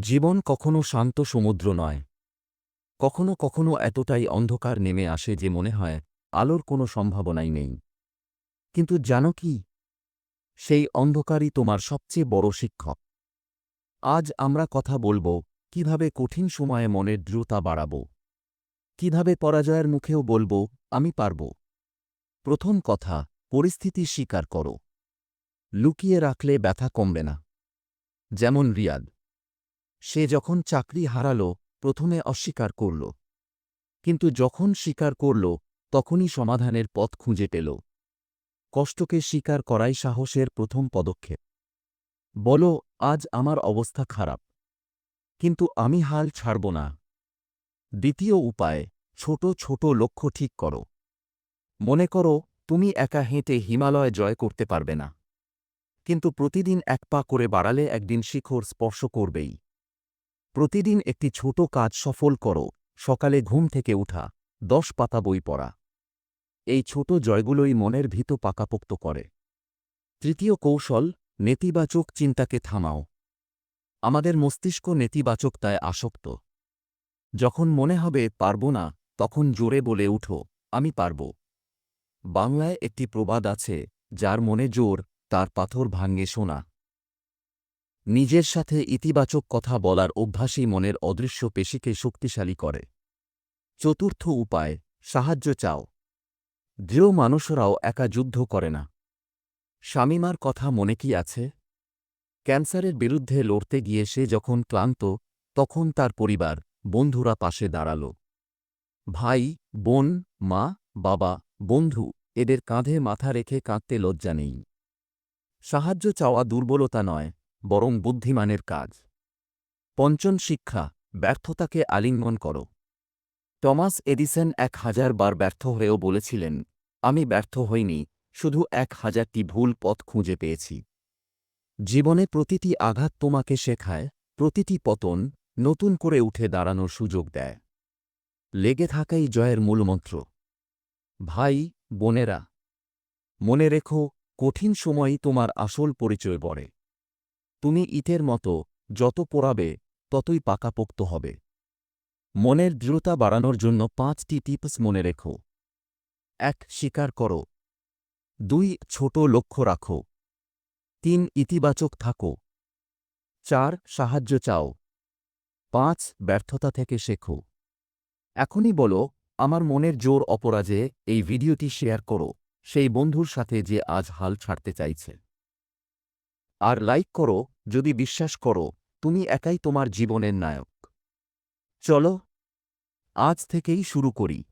জীবন কখনো শান্ত সমুদ্র নয়। কখনো কখনো এতটাই অন্ধকার নেমে আসে যে মনে হয়, আলোর কোনো সম্ভাবনাই নেই। কিন্তু জানো কি? সেই অন্ধকারই তোমার সবচেয়ে বড় শিক্ষক। আজ আমরা কথা বলব, কীভাবে কঠিন সময়ে মনের দ্রুতা বাড়াব। কীভাবে পরাজয়ের মুখেও বলব, আমি পারব। প্রথম কথা, পরিস্থিতি স্বীকার করো। লুকিয়ে রাখলে ব্যথা কমবে না। যেমন রিয়াদ। সে যখন চাকরি হারাল, প্রথমে অস্বীকার করল। কিন্তু যখন স্বীকার করল, তখনই সমাধানের পথ খুঁজে পেল। কষ্টকে স্বীকার করাই সাহসের প্রথম পদক্ষেপ। বলো, আজ আমার অবস্থা খারাপ। কিন্তু আমি হাল ছাড়ব না। দ্বিতীয় উপায়, ছোট ছোট লক্ষ্য ঠিক করো। মনে করো, তুমি একা হেঁটে হিমালয় জয় করতে পারবে না। কিন্তু প্রতিদিন এক পা করে বাড়ালে একদিন শিখর স্পর্শ করবেই। প্রতিদিন একটি ছোট কাজ সফল করো, সকালে ঘুম থেকে উঠা, দশ পাতা বই পড়া। এই ছোট জয়গুলোই মনের ভীত পাকাপোক্ত করে। তৃতীয় কৌশল, নেতিবাচক চিন্তাকে থামাও। আমাদের মস্তিষ্ক নেতিবাচকতায় আসক্ত। যখন মনে হবে, পারব না তখন জোরে বলে উঠো, আমি পারব। বাংলায় একটি প্রবাদ আছে, যার মনে জোর, তার পাথর ভাঙ্গে শোনা নিজের সাথে ইতিবাচক কথা বলার অভ্যাসই মনের অদৃশ্য পেশিকে শক্তিশালী করে। চতুর্থ উপায়, সাহায্য চাও। দৃঢ় মানুষরাও একা যুদ্ধ করে না। শামিমার কথা মনে কি আছে? ক্যান্সারের বিরুদ্ধে লড়তে গিয়ে সে যখন ক্লান্ত, তখন তার পরিবার, বন্ধুরা পাশে দাঁড়াল। ভাই, বোন, মা, বাবা, বন্ধু, এদের কাঁধে মাথা রেখে কাঁদতে লজ্জা নেই। সাহায্য চাওয়া দুর্বলতা নয়। বরং বুদ্ধিমানের কাজ। পঞ্চম শিক্ষা, ব্যর্থতাকে আলিঙ্গন করো। টমাস এডিসন এক হাজার বার ব্যর্থ হয়েও বলেছিলেন, আমি ব্যর্থ হইনি, শুধু এক হাজারটি ভুল পথ খুঁজে পেয়েছি। জীবনে প্রতিটি আঘাত তোমাকে শেখায়, প্রতিটি পতন নতুন করে উঠে দাঁড়ানোর সুযোগ দেয়। লেগে থাকাই জয়ের মূলমন্ত্র। ভাই, বোনেরা, মনে রেখো, কঠিন সময়ই তোমার আসল পরিচয় বড়ে তুমি ইটের মতো যত পোড়াবে, ততই পাকাপোক্ত হবে। মনের দৃঢ়তা বাড়ানোর জন্য পাঁচটি টিপস মনে রেখো। এক, স্বীকার করো। দুই, ছোট লক্ষ্য রাখো। তিন, ইতিবাচক থাকো। চার, সাহায্য চাও। পাঁচ, ব্যর্থতা থেকে শেখো। এখনই বলো, আমার মনের জোর অপরাজে এই ভিডিওটি শেয়ার করো, সেই বন্ধুর সাথে যে আজ হাল ছাড়তে চাইছে। আর লাইক করো, যদি বিশ্বাস করো, তুমি একাই তোমার জীবনের নায়ক। চলো, আজ থেকেই শুরু করি।